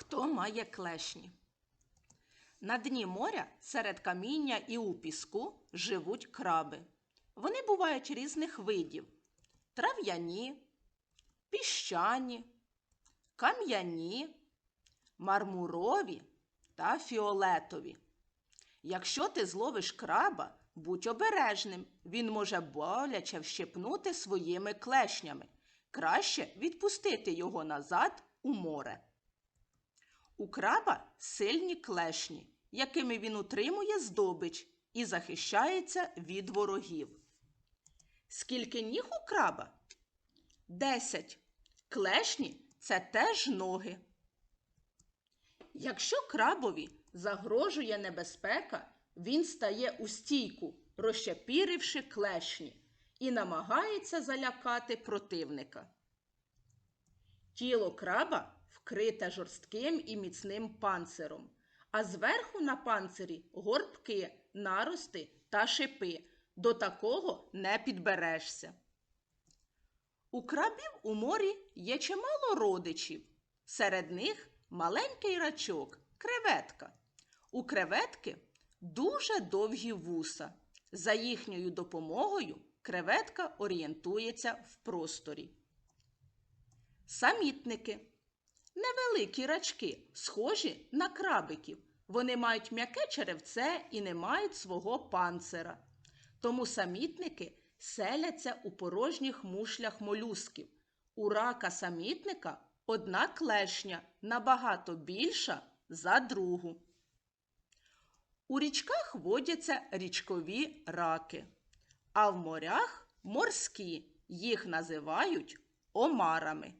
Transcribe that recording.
Хто має клешні? На дні моря серед каміння і у піску живуть краби. Вони бувають різних видів: трав'яні, піщані, кам'яні, мармурові та фіолетові. Якщо ти зловиш краба, будь обережним, він може боляче вщепнути своїми клешнями. Краще відпустити його назад у море. У краба сильні клешні, якими він утримує здобич і захищається від ворогів. Скільки ніг у краба? Десять. Клешні це теж ноги. Якщо крабові загрожує небезпека, він стає у стійку, розщепіривши клешні, і намагається залякати противника. Тіло краба вкрите жорстким і міцним панциром, а зверху на панцирі горбки, нарости та шипи. До такого не підберешся. У крабів у морі є чимало родичів. Серед них маленький рачок, креветка. У креветки дуже довгі вуса. За їхньою допомогою креветка орієнтується в просторі. Самітники. Невеликі рачки, схожі на крабиків. Вони мають м'яке черевце і не мають свого панцира. Тому самітники селяться у порожніх мушлях молюсків. У рака самітника одна клешня набагато більша за другу. У річках водяться річкові раки, а в морях морські. Їх називають омарами.